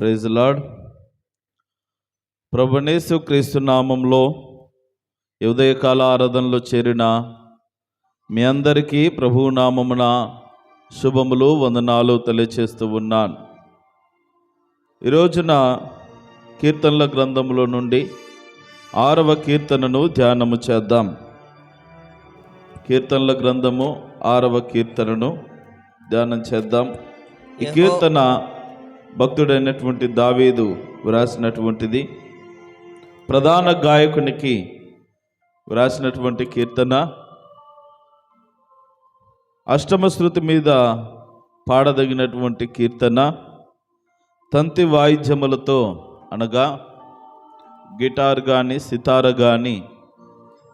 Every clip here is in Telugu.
ప్రైజ్ లాడ్ ప్రభునేసు క్రీస్తు నామంలో ఉదయకాల ఆరాధనలో చేరిన మీ అందరికీ ప్రభు నామమున శుభములు వందనాలు తెలియచేస్తూ ఉన్నాను. ఈ రోజున కీర్తనల గ్రంథములో నుండి ఆరవ కీర్తనను ధ్యానము చేద్దాం. కీర్తనల గ్రంథము ఆరవ కీర్తనను ధ్యానం చేద్దాం. ఈ కీర్తన భక్తుడైనటువంటి దావీదు వ్రాసినటువంటిది. ప్రధాన గాయకునికి వ్రాసినటువంటి కీర్తన. అష్టమ శృతి మీద పాడదగినటువంటి కీర్తన. తంతి వాయిద్యములతో అనగా గిటార్ కానీ సితార కానీ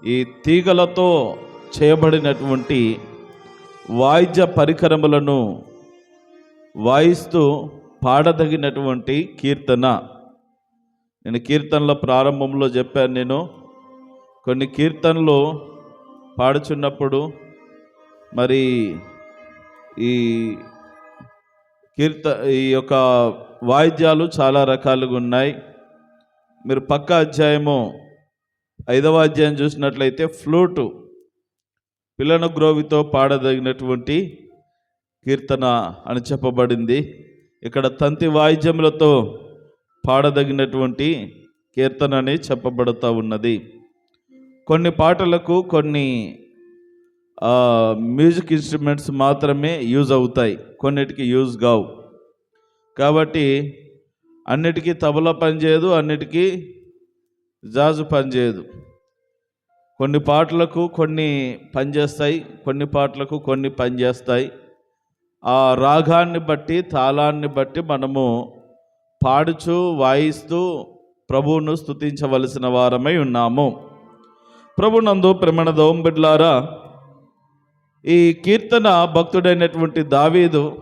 ఈ తీగలతో చేయబడినటువంటి వాయిద్య పరికరములను వాయిస్తూ పాడదగినటువంటి కీర్తన. నేను కీర్తనల ప్రారంభంలో చెప్పాను నేను. కొన్ని కీర్తనలు పాడుచున్నప్పుడు మరి ఈ కీర్త ఈ యొక్క వాయిద్యాలు చాలా రకాలుగా ఉన్నాయి. మీరు పక్క అధ్యాయము ఐదవ అధ్యాయం చూసినట్లయితే ఫ్లూటు పిల్లన గ్రోవితో పాడదగినటువంటి కీర్తన అని చెప్పబడింది. ఇక్కడ తంతి వాయిద్యములతో పాడదగినటువంటి కీర్తన అని చెప్పబడుతూ ఉన్నది. కొన్ని పాటలకు కొన్ని మ్యూజిక్ ఇన్స్ట్రుమెంట్స్ మాత్రమే యూజ్ అవుతాయి. కొన్నిటికి యూజ్ కావు. కాబట్టి అన్నిటికీ తబలా పనిచేయదు అన్నిటికీ జాజు పనిచేయదు కొన్ని పాటలకు కొన్ని పనిచేస్తాయి కొన్ని పాటలకు కొన్ని పనిచేస్తాయి ఆ రాగాన్ని బట్టి తాళాన్ని బట్టి మనము పాడుచు వాయిస్తూ ప్రభువును స్తుతించవలసిన వారమై ఉన్నాము. ప్రభునందు ప్రమణ దోంబిడ్లారా ఈ కీర్తన భక్తుడైనటువంటి దావీదు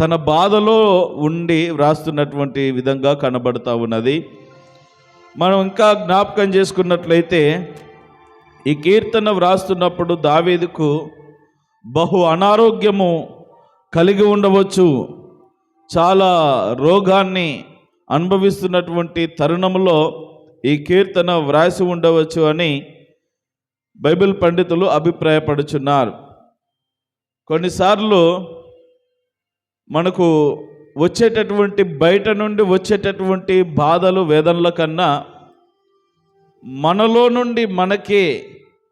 తన బాధలో ఉండి వ్రాస్తున్నటువంటి విధంగా కనబడుతూ ఉన్నది. మనం ఇంకా జ్ఞాపకం చేసుకున్నట్లయితే ఈ కీర్తన వ్రాస్తున్నప్పుడు దావీదుకు బహు అనారోగ్యము కలిగి ఉండవచ్చు. చాలా రోగాన్ని అనుభవిస్తున్నటువంటి తరుణంలో ఈ కీర్తన వ్రాసి ఉండవచ్చు అని బైబిల్ పండితులు అభిప్రాయపడుచున్నారు. కొన్నిసార్లు మనకు వచ్చేటటువంటి బయట నుండి వచ్చేటటువంటి బాధలు వేదనల కన్నా మనలో నుండి మనకే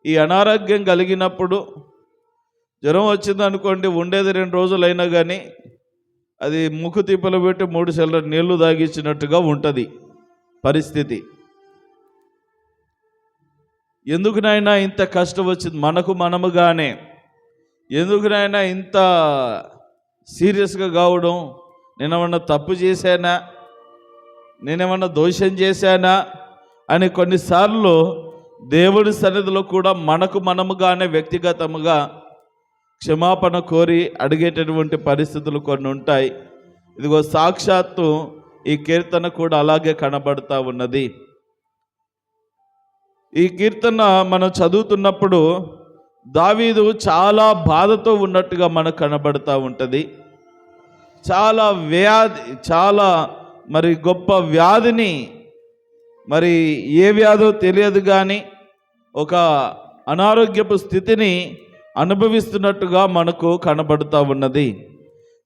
ఈ అనారోగ్యం కలిగినప్పుడు జ్వరం వచ్చింది అనుకోండి ఉండేది రెండు రోజులైనా కానీ అది ముక్కు తిప్పలు పెట్టి మూడు సెల్ల నీళ్ళు తాగించినట్టుగా ఉంటుంది పరిస్థితి. ఎందుకునైనా ఇంత కష్టం వచ్చింది? మనకు మనముగానే. ఎందుకునైనా ఇంత సీరియస్గా కావడం? నేనేమన్నా తప్పు చేశానా? నేనేమన్నా దోషం చేశానా? అని కొన్నిసార్లు దేవుడి సన్నిధిలో కూడా మనకు మనముగానే వ్యక్తిగతముగా క్షమాపణ కోరి అడిగేటటువంటి పరిస్థితులు కొన్ని ఉంటాయి. ఇదిగో సాక్షాత్తు ఈ కీర్తన కూడా అలాగే కనబడుతూ ఉన్నది. ఈ కీర్తన మనం చదువుతున్నప్పుడు దావీదు చాలా బాధతో ఉన్నట్టుగా మనకు కనబడుతూ ఉంటుంది. చాలా వ్యాధి చాలా మరి గొప్ప వ్యాధిని మరి ఏ వ్యాధో తెలియదు కానీ ఒక అనారోగ్యపు స్థితిని అనుభవిస్తున్నట్టుగా మనకు కనబడుతూ ఉన్నది.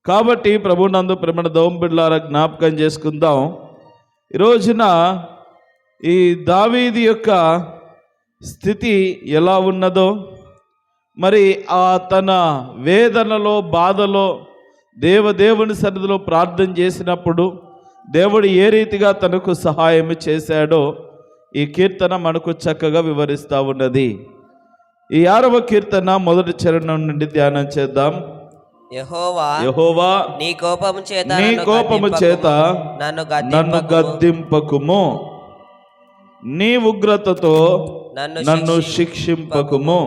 కాబట్టి ప్రభునందు ప్రమణ దోంబిళ్ళారా జ్ఞాపకం చేసుకుందాం. ఈ రోజున ఈ దావీది యొక్క స్థితి ఎలా ఉన్నదో మరి ఆ తన వేదనలో బాధలో దేవదేవుని సన్నిధిలో ప్రార్థన చేసినప్పుడు దేవుడు ఏ రీతిగా తనకు సహాయం చేశాడో ఈ కీర్తన మనకు చక్కగా వివరిస్తూ ఉన్నది. ఈ ఆరవ కీర్తన మొదటి చరణం నుండి ధ్యానం చేద్దాం యెహోవా యహోవా నీ కోపము చేత నీ నన్ను కోపము గద్దింపకుము. చేత నన్ను నన్ను గద్దింపకుము. నీ ఉగ్రతతో నన్ను నన్ను శిక్షింపకుము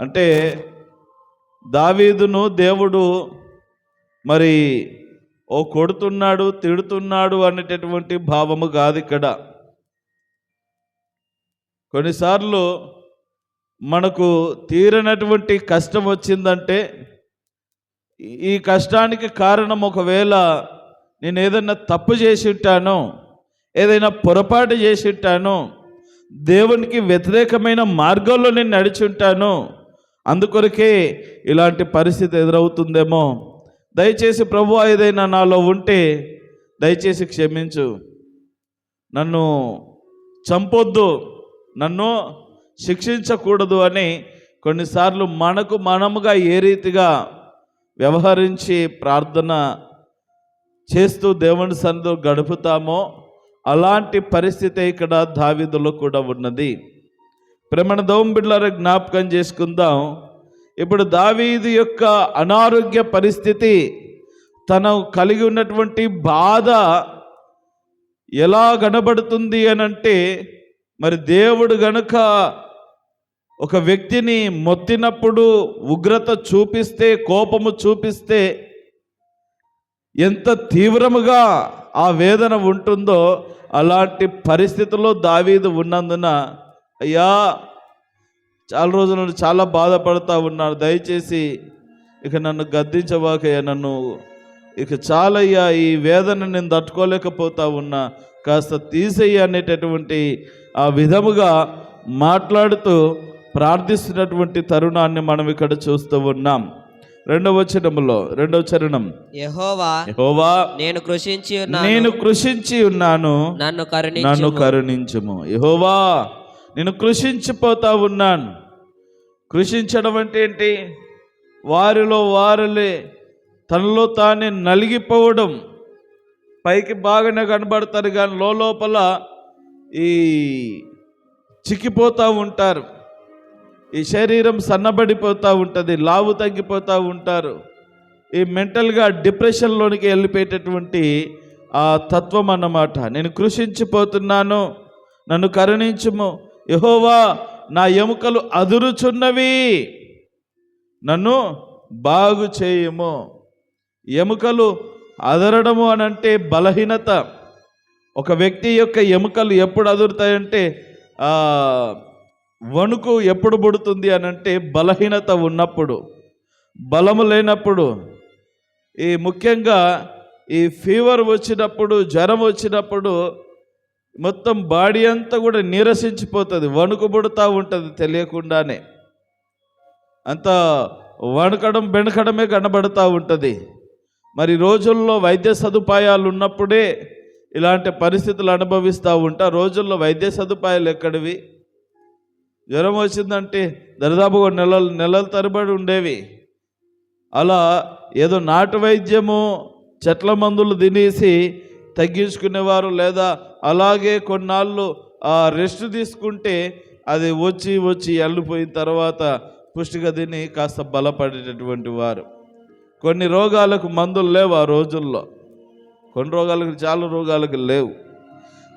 అంటే దావీదును దేవుడు మరి ఓ కొడుతున్నాడు తిడుతున్నాడు అనేటటువంటి భావము కాదు ఇక్కడ కొన్నిసార్లు మనకు తీరనటువంటి కష్టం వచ్చిందంటే ఈ కష్టానికి కారణం ఒకవేళ నేను ఏదైనా తప్పు చేసి ఉంటాను ఏదైనా పొరపాటు చేసి ఉంటాను దేవునికి వ్యతిరేకమైన మార్గంలో నేను నడిచి ఉంటాను అందుకొరకే ఇలాంటి పరిస్థితి ఎదురవుతుందేమో. దయచేసి ప్రభు ఏదైనా నాలో ఉంటే దయచేసి క్షమించు. నన్ను చంపొద్దు. నన్ను శిక్షించకూడదు అని కొన్నిసార్లు మనకు మనముగా ఏ రీతిగా వ్యవహరించి ప్రార్థన చేస్తూ దేవుని సందు గడుపుతామో అలాంటి పరిస్థితి ఇక్కడ దావిదులో కూడా ఉన్నది. ప్రేమణ దోమ బిడ్డల జ్ఞాపకం చేసుకుందాం. ఇప్పుడు దావీదు యొక్క అనారోగ్య పరిస్థితి తను కలిగి ఉన్నటువంటి బాధ ఎలా కనబడుతుంది అని అంటే మరి దేవుడు గనుక ఒక వ్యక్తిని మొత్తినప్పుడు ఉగ్రత చూపిస్తే కోపము చూపిస్తే ఎంత తీవ్రముగా ఆ వేదన ఉంటుందో అలాంటి పరిస్థితుల్లో దావీదు ఉన్నందున అయ్యా చాలా రోజుల నుండి చాలా బాధపడుతూ ఉన్నాను దయచేసి ఇక నన్ను గద్దించవాకయ్యా నన్ను ఇక చాలయ్యా ఈ వేదన నేను తట్టుకోలేకపోతా ఉన్నా. కాస్త తీసేయ్య అనేటటువంటి ఆ విధముగా మాట్లాడుతూ ప్రార్థిస్తున్నటువంటి తరుణాన్ని మనం ఇక్కడ చూస్తూ ఉన్నాం. రెండవ చరణములో రెండవ చరణం. యెహోవా యెహోవా నేను కృషించి ఉన్నాను. నేను కృషించి ఉన్నాను. నన్ను కరుణించు నన్ను కరుణించుము. యహోవా నేను కృషించిపోతా ఉన్నాను. కృషించడం అంటే ఏంటి? వారిలో వారులే తనలో తానే నలిగిపోవడం. పైకి బాగానే కనబడతారు కానీ లోపల ఈ చిక్కిపోతూ ఉంటారు. ఈ శరీరం సన్నబడిపోతూ ఉంటుంది లావు తగ్గిపోతూ ఉంటారు. ఈ మెంటల్గా డిప్రెషన్లోనికి వెళ్ళిపోయేటటువంటి ఆ తత్వం అన్నమాట. నేను కృషించిపోతున్నాను నన్ను కరుణించుము. యహోవా నా ఎముకలు అదురుచున్నవి నన్ను బాగు చేయము. ఎముకలు అదరడము అని అంటే బలహీనత. ఒక వ్యక్తి యొక్క ఎముకలు ఎప్పుడు అదురుతాయంటే వణుకు ఎప్పుడు పుడుతుంది అని అంటే బలహీనత ఉన్నప్పుడు బలము లేనప్పుడు. ఈ ముఖ్యంగా ఈ ఫీవర్ వచ్చినప్పుడు జ్వరం వచ్చినప్పుడు మొత్తం బాడీ అంతా కూడా నీరసించిపోతుంది వణుకు పుడుతూ ఉంటుంది తెలియకుండానే. అంత వణకడం బెణకడమే కనబడుతూ ఉంటుంది. మరి రోజుల్లో వైద్య సదుపాయాలు ఉన్నప్పుడే ఇలాంటి పరిస్థితులు అనుభవిస్తూ ఉంటా. రోజుల్లో వైద్య సదుపాయాలు ఎక్కడివి? జ్వరం వచ్చిందంటే దరిదాపుగా నెలలు నెలల తరబడి ఉండేవి. అలా ఏదో నాటు వైద్యము చెట్ల మందులు తినేసి తగ్గించుకునేవారు లేదా అలాగే కొన్నాళ్ళు ఆ రెస్ట్ తీసుకుంటే అది వచ్చి వచ్చి వెళ్ళిపోయిన తర్వాత పుష్టిగా తిని కాస్త బలపడేటటువంటి వారు. కొన్ని రోగాలకు మందులు లేవు ఆ రోజుల్లో. కొన్ని రోగాలకు చాలా రోగాలకు లేవు.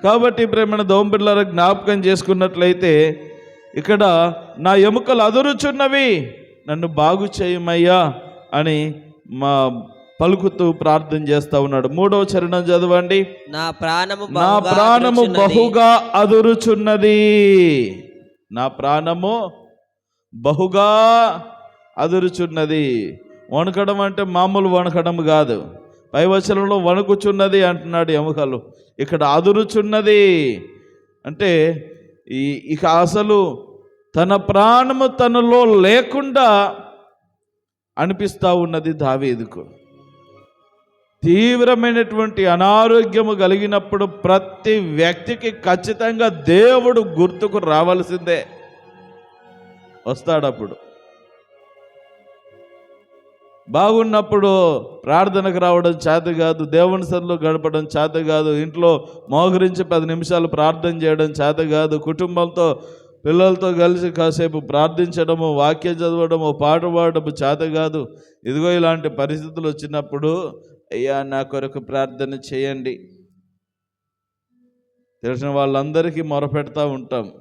కాబట్టి ఇప్పుడు ఏమైనా దోంబిళ్ళ జ్ఞాపకం చేసుకున్నట్లయితే ఇక్కడ నా ఎముకలు అదురుచున్నవి నన్ను బాగు చేయమయ్యా అని మా పలుకుతూ ప్రార్థన చేస్తా ఉన్నాడు. మూడవ చరణం చదవండి. నా ప్రాణము నా ప్రాణము. బహుగా అదురుచున్నది. నా ప్రాణము బహుగా అదురుచున్నది. వణకడం అంటే మామూలు వణకడం కాదు. పై వచనంలో వణుకుచున్నది అంటున్నాడు ఎముకలు. ఇక్కడ అదురుచున్నది అంటే ఈ ఇక అసలు తన ప్రాణము తనలో లేకుండా అనిపిస్తూ ఉన్నది దావీదుకు. తీవ్రమైనటువంటి అనారోగ్యము కలిగినప్పుడు ప్రతి వ్యక్తికి ఖచ్చితంగా దేవుడు గుర్తుకు రావాల్సిందే. వస్తాడప్పుడు. బాగున్నప్పుడు ప్రార్థనకు రావడం చేత కాదు దేవుని సన్నిలో గడపడం చేత కాదు ఇంట్లో మోహరించి పది నిమిషాలు ప్రార్థన చేయడం చేత కాదు కుటుంబంతో పిల్లలతో కలిసి కాసేపు ప్రార్థించడము వాక్యం చదవడము పాట పాడడము చేత కాదు. ఇదిగో ఇలాంటి పరిస్థితులు వచ్చినప్పుడు అయ్యా నా కొరకు ప్రార్థన చేయండి. తెలిసిన వాళ్ళందరికీ మొరపెడతా ఉంటాం.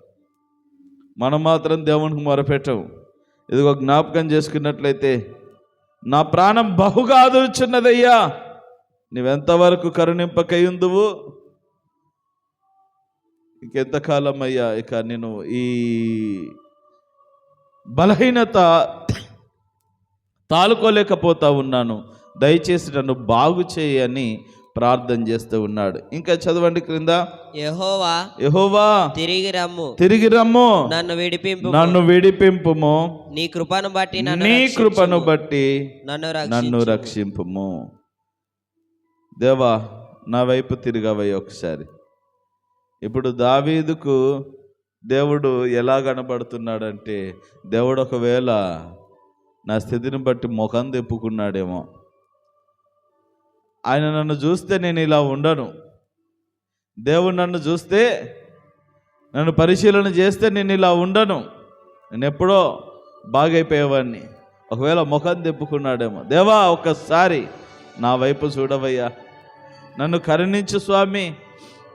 మనం మాత్రం దేవునికి మొరపెట్టం. ఇదిగో జ్ఞాపకం చేసుకున్నట్లయితే నా ప్రాణం బహుగా ఆదరుచున్నదయ్యా. నీవెంతవరకు కరుణింపకయుందువు? ఇంకెంతకాలం అయ్యా ఇక నేను ఈ బలహీనత తాలుకోలేకపోతా ఉన్నాను. దయచేసి నన్ను బాగు చేయని ప్రార్థన చేస్తూ ఉన్నాడు. ఇంకా చదవండి క్రింద. యెహోవా యెహోవా తిరిగి రమ్ము. తిరిగి రమ్ము. నన్ను విడిపింపు. నన్ను విడిపింపుము. నీ కృపను బట్టి నన్ను నీ. కృపను బట్టి నన్ను నన్ను. రక్షింపుము. దేవా నా వైపు తిరిగవయ్య ఒకసారి. ఇప్పుడు దావీదుకు దేవుడు ఎలా కనబడుతున్నాడంటే దేవుడు ఒకవేళ నా స్థితిని బట్టి ముఖం తెప్పుకున్నాడేమో. ఆయన నన్ను చూస్తే నేను ఇలా ఉండను. దేవుడు నన్ను చూస్తే నన్ను పరిశీలన చేస్తే నేను ఇలా ఉండను. నేను ఎప్పుడో బాగైపోయేవాడిని. ఒకవేళ ముఖం తిప్పుకున్నాడేమో. దేవా ఒక్కసారి నా వైపు చూడవయ్యా. నన్ను కరుణించు స్వామి.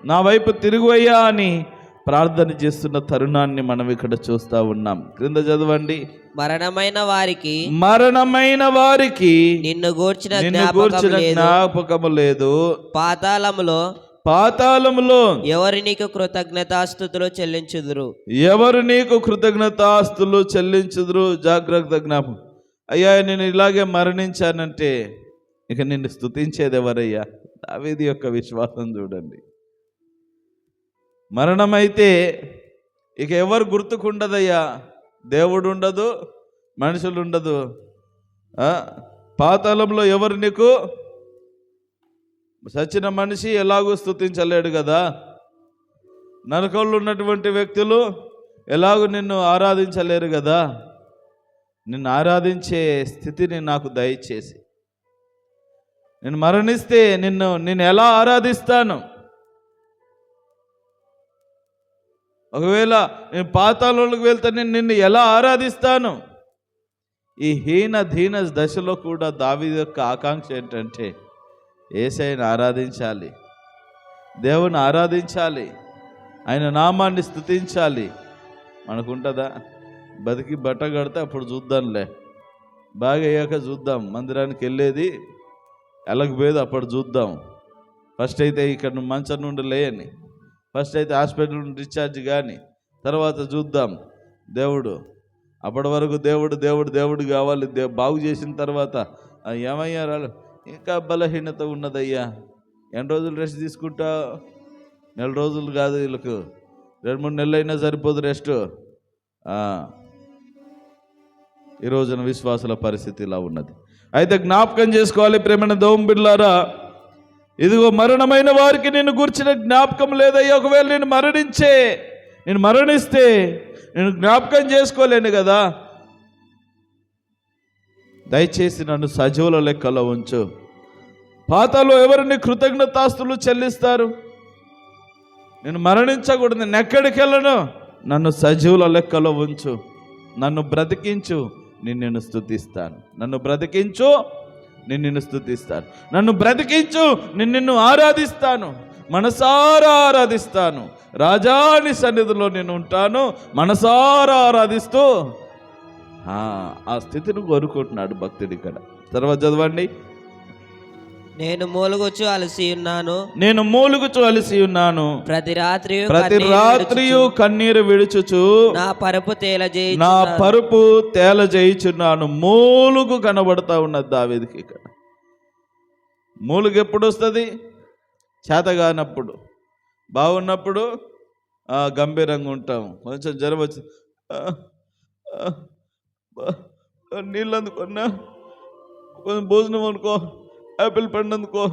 నా వైపు తిరుగువయ్యా అని ప్రార్థన చేస్తున్న తరుణాన్ని మనం ఇక్కడ చూస్తూ ఉన్నాం. క్రింద చదవండి. మరణమైన వారికి మరణమైన వారికి నిన్ను గూర్చిన నిన్ను గూర్చిన జ్ఞాపకము లేదు. పాతాళములో పాతాళములో ఎవరు నీకు కృతజ్ఞతాస్థుతులు చెల్లించుదురు? ఎవరు నీకు కృతజ్ఞతాస్తులు చెల్లించుదురు? జాగ్రత్త జ్ఞాపకం. అయ్యా నేను ఇలాగే మరణించానంటే ఇక నిన్ను స్తుతించేది ఎవరయ్యా? దావీది యొక్క విశ్వాసం చూడండి. మరణమైతే ఇక ఎవరు గుర్తుకుండదయ్యా? దేవుడు ఉండదు మనుషులు ఉండదు పాతాళంలో ఎవరు నీకు? సచిన మనిషి ఎలాగూ స్తుతించలేడు కదా. నరకంలో ఉన్నటువంటి వ్యక్తులు ఎలాగూ నిన్ను ఆరాధించలేరు కదా. నిన్ను ఆరాధించే స్థితిని నాకు దయచేసి. నేను మరణిస్తే నిన్ను నేను ఎలా ఆరాధిస్తాను? ఒకవేళ నేను పాతాళంలోకి వెళ్తే నేను నిన్ను ఎలా ఆరాధిస్తాను? ఈ హీన దీన దశలో కూడా దావి యొక్క ఆకాంక్ష ఏంటంటే ఏసైని ఆరాధించాలి దేవుని ఆరాధించాలి ఆయన నామాన్ని స్థుతించాలి. మనకుంటుందా? బతికి బట్ట కడితే అప్పుడు చూద్దాంలే. బాగా అయ్యాక చూద్దాం. మందిరానికి వెళ్ళేది ఎలకపోయేది అప్పుడు చూద్దాం. ఫస్ట్ అయితే ఇక్కడ మంచం నుండి లేయని. ఫస్ట్ అయితే హాస్పిటల్ నుండి డిశ్చార్జ్ కానీ తర్వాత చూద్దాం. దేవుడు అప్పటి వరకు దేవుడు దేవుడు దేవుడు కావాలి. దే బాగు చేసిన తర్వాత "ఆ, ఏమయ్యా రాలు ఇంకా బలహీనత ఉన్నదయ్యా. ఎన్ని రోజులు రెస్ట్ తీసుకుంటా నెల రోజులు కాదు వీళ్ళకు. రెండు మూడు నెలలు అయినా సరిపోదు రెస్ట్. ఈ రోజున విశ్వాసుల పరిస్థితి ఇలా ఉన్నది. అయితే జ్ఞాపకం చేసుకోవాలి ప్రేమైన దోమ బిడ్లారా ఇదిగో మరణమైన వారికి నేను గుర్చిన జ్ఞాపకం లేదయ్యా. ఒకవేళ నేను మరణించే నేను మరణిస్తే నేను జ్ఞాపకం చేసుకోలేను కదా. దయచేసి నన్ను సజీవుల లెక్కలో ఉంచు. పాతలో ఎవరిని కృతజ్ఞతాస్తులు చెల్లిస్తారు? నేను మరణించకూడదు నేను ఎక్కడికి వెళ్ళను? నన్ను సజీవుల లెక్కలో ఉంచు. నన్ను బ్రతికించు. నేను నిన్ను స్థుతిస్తాను. నన్ను బ్రతికించు. నేను నిన్ను స్థుతిస్తాను. నన్ను బ్రతికించు నేను నిన్ను ఆరాధిస్తాను. మనసారా ఆరాధిస్తాను. రాజాని సన్నిధిలో నేను ఉంటాను. మనసారా ఆరాధిస్తూ. ఆ, ఆ స్థితిని కోరుకుంటున్నాడు భక్తుడు ఇక్కడ. తర్వాత చదవండి. నేను మూలుగుచు అలసి ఉన్నాను. నేను మూలుగుచు అలసి ఉన్నాను. ప్రతి రాత్రి ప్రతి రాత్రియు కన్నీరు విడుచుచు. నా పరుపు తేలజేయి నా పరుపు తేల చేయుచున్నాను మూలుగు కనబడతా ఉన్నది దావేదికి ఇక్కడ. మూలుగు ఎప్పుడు వస్తుంది చేతగానప్పుడు. బాగున్నప్పుడు ఆ, గంభీరంగా ఉంటాం. కొంచెం జ్వరం వచ్చి నీళ్ళు అందుకున్నా కొంచెం భోజనం అనుకో యాపిల్ పండు అందుకో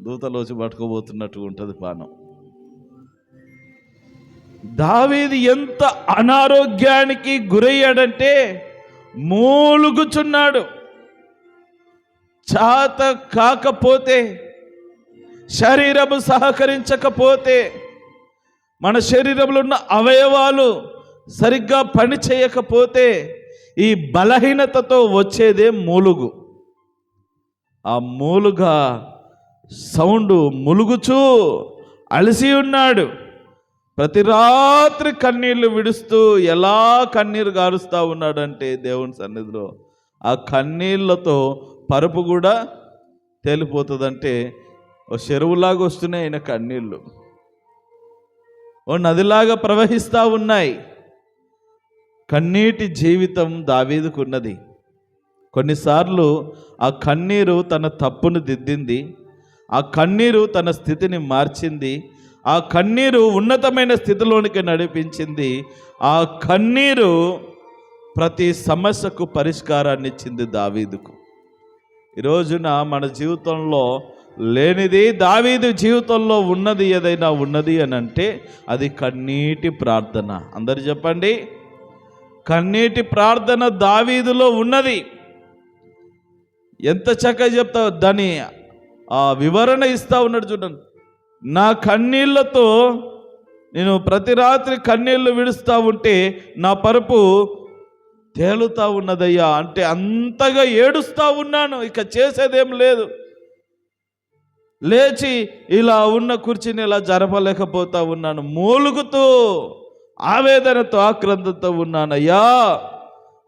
దూతలు పట్టుకోబోతున్నట్టు ఉంటుంది పానం. దావీది ఎంత అనారోగ్యానికి గురయ్యాడంటే మూలుగుచున్నాడు. చాత కాకపోతే శరీరము సహకరించకపోతే మన శరీరంలో ఉన్న అవయవాలు సరిగ్గా పని చేయకపోతే ఈ బలహీనతతో వచ్చేదే మూలుగు. ఆ మూలుగ సౌండ్ ములుగుచూ అలసి ఉన్నాడు. ప్రతి రాత్రి కన్నీళ్ళు విడుస్తూ ఎలా కన్నీరు గారుస్తూ ఉన్నాడంటే దేవుని సన్నిధిలో ఆ కన్నీళ్ళతో పరుపు కూడా తేలిపోతుందంటే ఓ చెరువులాగా వస్తున్నాయి ఆయన కన్నీళ్ళు ఓ నదిలాగా ప్రవహిస్తూ ఉన్నాయి. కన్నీటి జీవితం దావీదుకున్నది. కొన్నిసార్లు ఆ కన్నీరు తన తప్పును దిద్దింది ఆ కన్నీరు తన స్థితిని మార్చింది ఆ కన్నీరు ఉన్నతమైన స్థితిలోనికి నడిపించింది ఆ కన్నీరు ప్రతి సమస్యకు పరిష్కారాన్ని ఇచ్చింది దావీదుకు. ఈ రోజున మన జీవితంలో లేనిది దావీదు జీవితంలో ఉన్నది ఏదైనా ఉన్నది అని అంటే అది కన్నీటి ప్రార్థన. అందరు చెప్పండి. కన్నీటి ప్రార్థన దావీదులో ఉన్నది. ఎంత చక్కగా చెప్తావు? దాని ఆ వివరణ ఇస్తా ఉన్నాడు చూడండి. నా కన్నీళ్ళతో నేను ప్రతి రాత్రి కన్నీళ్ళు విడుస్తూ ఉంటే నా పరుపు తేలుతా ఉన్నదయ్యా అంటే అంతగా ఏడుస్తూ ఉన్నాను. ఇక చేసేదేం లేదు. లేచి ఇలా ఉన్న కుర్చీని ఇలా జరపలేకపోతా ఉన్నాను. మూలుగుతూ ఆవేదనతో ఆక్రందతో ఉన్నానయ్యా.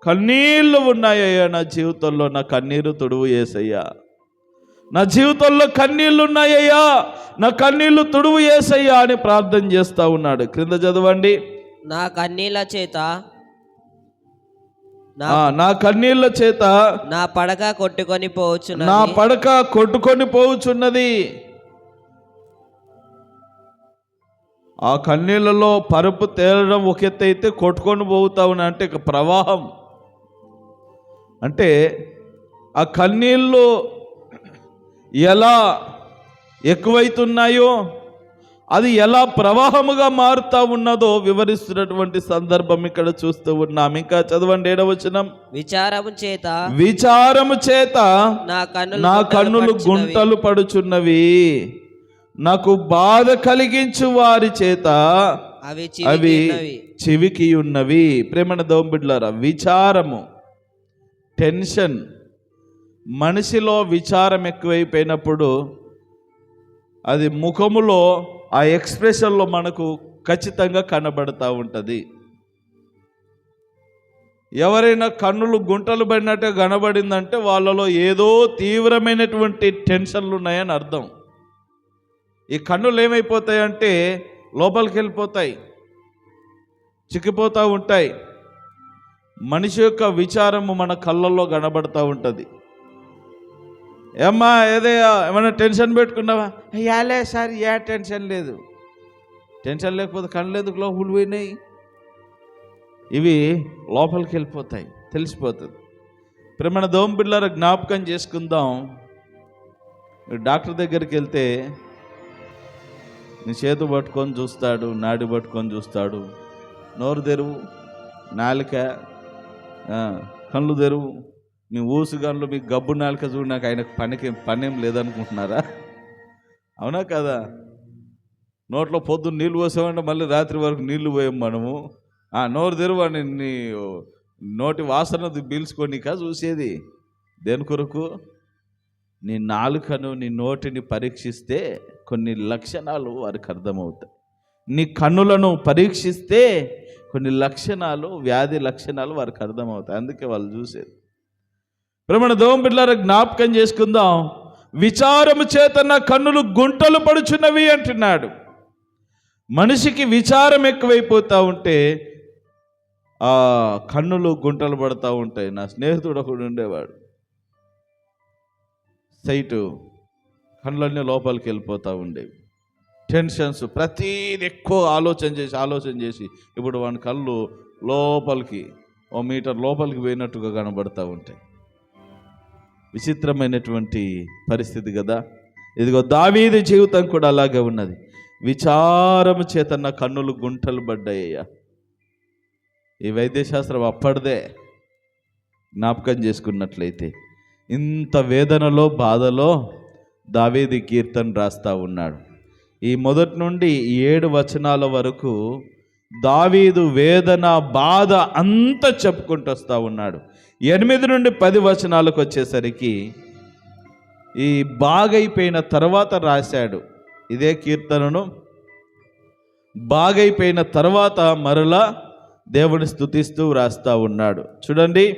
కన్నీళ్ళు ఉన్నాయ్యా నా జీవితంలో నా కన్నీరు తుడువు ఏసయ్యా. నా జీవితంలో కన్నీళ్ళు ఉన్నాయ్యా నా కన్నీళ్ళు తుడువు ఏసయ్యా అని ప్రార్థన చేస్తా ఉన్నాడు. క్రింద చదవండి. నా కన్నీళ్ళ చేత నా నా కన్నీళ్ళ చేత నా పడక కొట్టుకొని నా పోవచ్చున్నది పడక కొట్టుకొని పోవుచున్నది ఆ కన్నీళ్ళలో పరుపు తేలడం ఒక ఎత్తు అయితే కొట్టుకొని పోతా ఉన్నా. అంటే ఇక ప్రవాహం. అంటే ఆ కన్నీళ్ళు ఎలా ఎక్కువైతున్నాయో అది ఎలా ప్రవాహముగా మారుతా ఉన్నదో వివరిస్తున్నటువంటి సందర్భం ఇక్కడ చూస్తూ ఉన్నాం. ఇంకా చదవండి ఏడవచనం విచారము చేత విచారము చేత నా కన్నులు నా కన్నులు. గుంటలు పడుచున్నవి. నాకు బాధ కలిగించు వారి చేత అవి. చెవికి ఉన్నవి ప్రేమణ దోంబిడ్లారా విచారము టెన్షన్ మనిషిలో విచారం ఎక్కువైపోయినప్పుడు అది ముఖములో ఆ ఎక్స్ప్రెషన్లో మనకు ఖచ్చితంగా కనబడతా ఉంటుంది. ఎవరైనా కన్నులు గుంటలు పడినట్టే కనబడిందంటే వాళ్ళలో ఏదో తీవ్రమైనటువంటి టెన్షన్లు ఉన్నాయని అర్థం. ఈ కన్నులు ఏమైపోతాయంటే లోపలికి వెళ్ళిపోతాయి చిక్కిపోతూ ఉంటాయి. మనిషి యొక్క విచారము మన కళ్ళల్లో కనబడుతూ ఉంటుంది. ఏమ్మా ఏదయ్యా ఏమైనా టెన్షన్ పెట్టుకున్నావా? యాలే సార్ ఏ టెన్షన్ లేదు. టెన్షన్ లేకపోతే కళ్ళు ఎందుకు లోపల పోయినాయి? ఇవి లోపలికి వెళ్ళిపోతాయి తెలిసిపోతుంది. ఇప్పుడు మన దోమ పిల్లల జ్ఞాపకం చేసుకుందాం. డాక్టర్ దగ్గరికి వెళ్తే నీ చేతు పట్టుకొని చూస్తాడు నాడి పట్టుకొని చూస్తాడు. నోరు తెరువు నాలిక కళ్ళు తెరువు. మీ ఊసుగన్లు మీ గబ్బు నాలిక చూడు నాకు ఆయన పనికి పనేం లేదనుకుంటున్నారా? అవునా కదా? నోట్లో పొద్దున్న నీళ్ళు పోసామంటే మళ్ళీ రాత్రి వరకు నీళ్ళు పోయాం మనము. ఆ నోరు తెరువు అని నీ నోటి వాసన పీల్చుకోనిక చూసేది. దేని కొరకు? నీ నాలుకను నీ నోటిని పరీక్షిస్తే కొన్ని లక్షణాలు వారికి అర్థమవుతాయి. నీ కన్నులను పరీక్షిస్తే కొన్ని లక్షణాలు వ్యాధి లక్షణాలు వారికి అర్థమవుతాయి. అందుకే వాళ్ళు చూసేది. ప్రమణ దోమ బిడ్డలారా జ్ఞాపకం చేసుకుందాం. విచారము చేత నా కన్నులు గుంటలు పడుచున్నవి అంటున్నాడు. మనిషికి విచారం ఎక్కువైపోతూ ఉంటే ఆ కన్నులు గుంటలు పడుతూ ఉంటాయి. నా స్నేహితుడు ఒకడు ఉండేవాడు. సైటు కళ్ళన్నీ లోపలికి వెళ్ళిపోతూ ఉండేవి. టెన్షన్స్ ప్రతీది ఎక్కువ ఆలోచన చేసి ఆలోచన చేసి ఇప్పుడు వాని కళ్ళు లోపలికి ఓ మీటర్ లోపలికి పోయినట్టుగా కనబడుతూ ఉంటాయి. విచిత్రమైనటువంటి పరిస్థితి కదా? ఇదిగో దావీది జీవితం కూడా అలాగే ఉన్నది. విచారము చేత నా కన్నులు గుంటలు పడ్డాయ్యా. ఈ వైద్యశాస్త్రం అప్పటిదే జ్ఞాపకం చేసుకున్నట్లయితే. ఇంత వేదనలో బాధలో దావేది కీర్తన రాస్తా ఉన్నాడు. ఈ మొదటి నుండి ఏడు వచనాల వరకు దావీదు వేదన బాధ అంతా చెప్పుకుంటూ వస్తూ ఉన్నాడు. ఎనిమిది నుండి పది వచనాలకు వచ్చేసరికి ఈ బాగైపోయిన తర్వాత రాశాడు. ఇదే కీర్తనను. బాగైపోయిన తర్వాత మరలా దేవుని స్తుతిస్తూ రాస్తా ఉన్నాడు. చూడండి.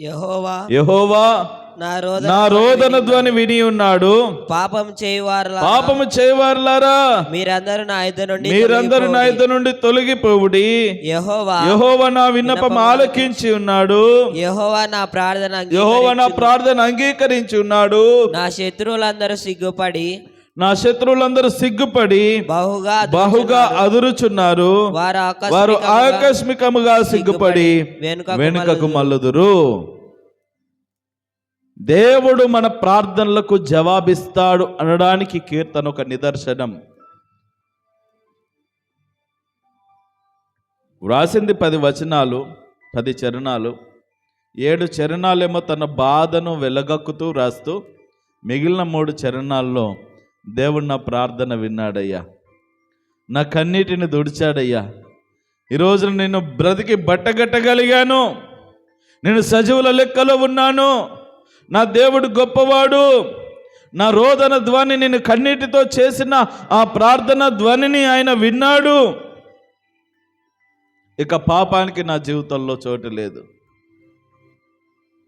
యహోవా యహోవా నా రోద నా రోదన ధ్వని విని ఉన్నాడు. పాపం చేయువారు పాపము చేయవారులారా? మీరందరూ నా యుద్ధ నుండి మీరందరూ నా యుద్ధ నుండి తొలగిపోవుడి. యహోవా యహోవ నా విన్నపం ఆలకించి ఉన్నాడు. యహోవా నా ప్రార్థన యహోవ నా ప్రార్థన అంగీకరించి ఉన్నాడు. నా శత్రువులందరూ సిగ్గుపడి నా శత్రువులందరూ సిగ్గుపడి బహుగా బహుగా అదురుచున్నారు. వారు ఆకస్మికముగా సిగ్గుపడి వెనుకకు మల్లుదురు దేవుడు మన ప్రార్థనలకు జవాబిస్తాడు అనడానికి కీర్తన ఒక నిదర్శనం. వ్రాసింది పది వచనాలు పది చరణాలు. ఏడు చరణాలేమో తన బాధను వెలగక్కుతూ రాస్తూ మిగిలిన మూడు చరణాల్లో దేవుడు నా ప్రార్థన విన్నాడయ్యా. నా కన్నీటిని దుడిచాడయ్యా ఈరోజు నేను బ్రతికి బట్టగట్టగలిగాను. నేను సజీవుల లెక్కలో ఉన్నాను. నా దేవుడు గొప్పవాడు. నా రోదన ధ్వని నేను కన్నీటితో చేసిన ఆ ప్రార్థన ధ్వనిని ఆయన విన్నాడు. ఇక పాపానికి నా జీవితంలో చోటు లేదు.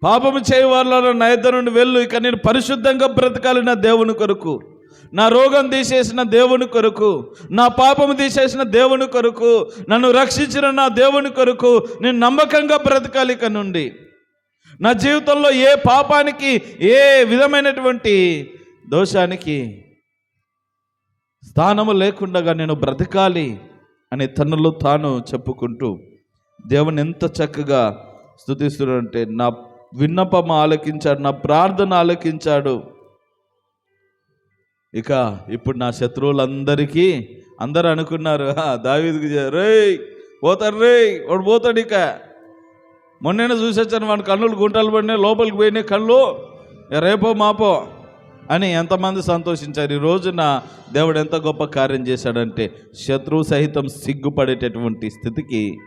పాపము చేయవాళ్ళ నా ఇద్దరు నుండి వెళ్ళు ఇక నేను పరిశుద్ధంగా బ్రతకాలి నా దేవుని కొరకు. నా రోగం తీసేసిన దేవుని కొరకు నా పాపము తీసేసిన దేవుని కొరకు నన్ను రక్షించిన నా దేవుని కొరకు నేను నమ్మకంగా బ్రతకాలి ఇక నుండి. నా జీవితంలో ఏ పాపానికి ఏ విధమైనటువంటి దోషానికి స్థానము లేకుండా నేను బ్రతకాలి అని తనలో తాను చెప్పుకుంటూ దేవుని ఎంత చక్కగా స్థుతిస్తున్నాడంటే నా విన్నపం ఆలకించాడు నా ప్రార్థన ఆలకించాడు. ఇక ఇప్పుడు నా శత్రువులందరికీ అందరూ అనుకున్నారు దావీదికి రే పోతారు రే వాడు పోతాడు ఇక. మొన్నైనా చూసొచ్చాను వాడి కన్నులు గుంటలు పడినాయి లోపలికి పోయినాయి కళ్ళు రేపో మాపో అని ఎంతమంది సంతోషించారు. ఈ రోజున దేవుడు ఎంత గొప్ప కార్యం చేశాడంటే శత్రువు సహితం సిగ్గుపడేటటువంటి స్థితికి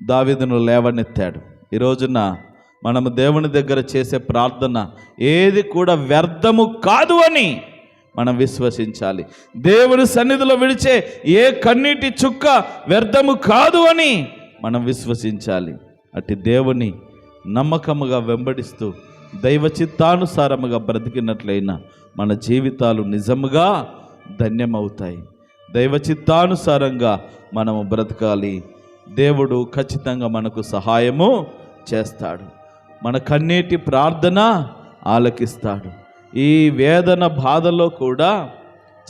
దావిదను లేవనెత్తాడు. ఈ రోజున మనము దేవుని దగ్గర చేసే ప్రార్థన ఏది కూడా వ్యర్థము కాదు అని మనం విశ్వసించాలి. దేవుని సన్నిధిలో విడిచే ఏ కన్నీటి చుక్క వ్యర్థము కాదు అని మనం విశ్వసించాలి. అట్టి దేవుని నమ్మకముగా వెంబడిస్తూ దైవ చిత్తానుసారముగా బ్రతికినట్లయినా మన జీవితాలు నిజముగా ధన్యమవుతాయి. దైవ చిత్తానుసారంగా మనము బ్రతకాలి. దేవుడు ఖచ్చితంగా మనకు సహాయము చేస్తాడు. మన కన్నీటి ప్రార్థన ఆలకిస్తాడు. ఈ వేదన బాధలో కూడా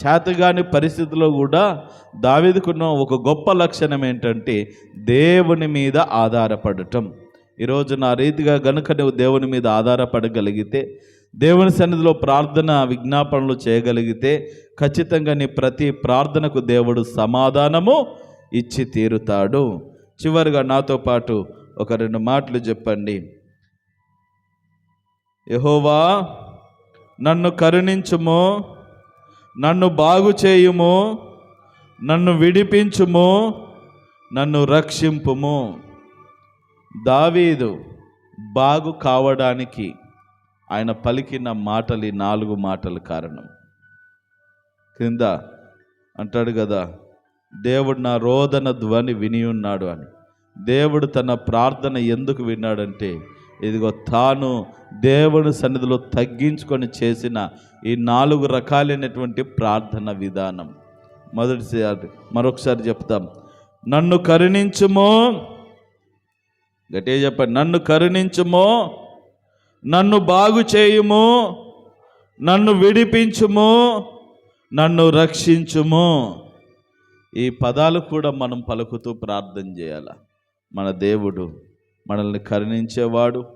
చేతగాని పరిస్థితిలో కూడా దావిదుకున్న ఒక గొప్ప లక్షణం ఏంటంటే దేవుని మీద ఆధారపడటం. ఈరోజు నా రీతిగా గనుక నువ్వు దేవుని మీద ఆధారపడగలిగితే దేవుని సన్నిధిలో ప్రార్థన విజ్ఞాపనలు చేయగలిగితే ఖచ్చితంగా నీ ప్రతి ప్రార్థనకు దేవుడు సమాధానము ఇచ్చి తీరుతాడు. చివరిగా నాతో పాటు ఒక రెండు మాటలు చెప్పండి. యహోవా నన్ను కరుణించుము. నన్ను బాగు చేయుము నన్ను విడిపించుము నన్ను రక్షింపుము. దావీదు బాగు కావడానికి ఆయన పలికిన మాటలు ఈ నాలుగు మాటలు కారణం. క్రింద అంటాడు కదా దేవుడు నా రోదన ధ్వని విని ఉన్నాడు అని. దేవుడు తన ప్రార్థన ఎందుకు విన్నాడంటే ఇదిగో తాను దేవుని సన్నిధిలో తగ్గించుకొని చేసిన ఈ నాలుగు రకాలైనటువంటి ప్రార్థన విధానం. మొదటిసారి మరొకసారి చెప్తాం. నన్ను కరుణించుమో. గట్టిగా చెప్పండి. నన్ను కరుణించుమో. నన్ను బాగు చేయుము. నన్ను విడిపించుము. నన్ను రక్షించుము. ఈ పదాలు కూడా మనం పలుకుతూ ప్రార్థన చేయాల. మన దేవుడు మనల్ని కరుణించేవాడు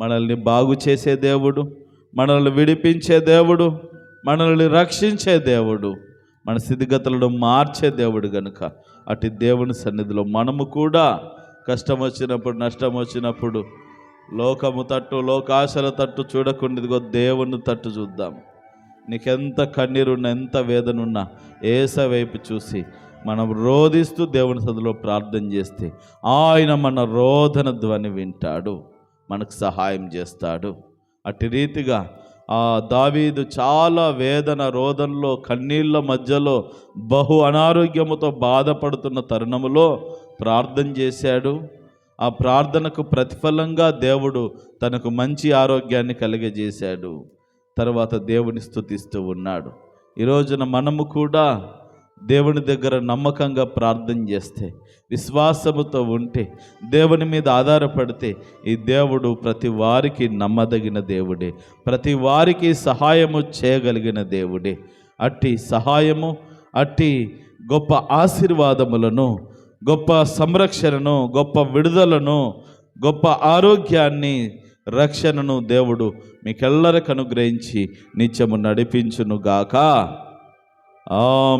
మనల్ని బాగు చేసే దేవుడు మనల్ని విడిపించే దేవుడు మనల్ని రక్షించే దేవుడు మన స్థితిగతులను మార్చే దేవుడు గనుక అటు దేవుని సన్నిధిలో మనము కూడా కష్టం వచ్చినప్పుడు నష్టం వచ్చినప్పుడు లోకము తట్టు లోకాశల తట్టు చూడకుండా ఇదిగో దేవుని తట్టు చూద్దాం. నీకెంత కన్నీరున్నా ఎంత వేదనున్నా ఏస వైపు చూసి మనం రోధిస్తూ దేవుని సదిలో ప్రార్థన చేస్తే ఆయన మన రోధన ధ్వని వింటాడు మనకు సహాయం చేస్తాడు. అట్టి రీతిగా ఆ దావీదు చాలా వేదన రోదనలో కన్నీళ్ళ మధ్యలో బహు అనారోగ్యముతో బాధపడుతున్న తరుణములో ప్రార్థన చేశాడు. ఆ ప్రార్థనకు ప్రతిఫలంగా దేవుడు తనకు మంచి ఆరోగ్యాన్ని కలిగజేశాడు. తర్వాత దేవుని స్థుతిస్తూ ఉన్నాడు. ఈరోజున మనము కూడా దేవుని దగ్గర నమ్మకంగా ప్రార్థన చేస్తే విశ్వాసముతో ఉంటే దేవుని మీద ఆధారపడితే ఈ దేవుడు ప్రతి వారికి నమ్మదగిన దేవుడే ప్రతి వారికి సహాయము చేయగలిగిన దేవుడే. అట్టి సహాయము అట్టి గొప్ప ఆశీర్వాదములను గొప్ప సంరక్షణను గొప్ప విడుదలను గొప్ప ఆరోగ్యాన్ని రక్షణను దేవుడు మీకెల్లరికి అనుగ్రహించి నిత్యము నడిపించునుగాక. ఆ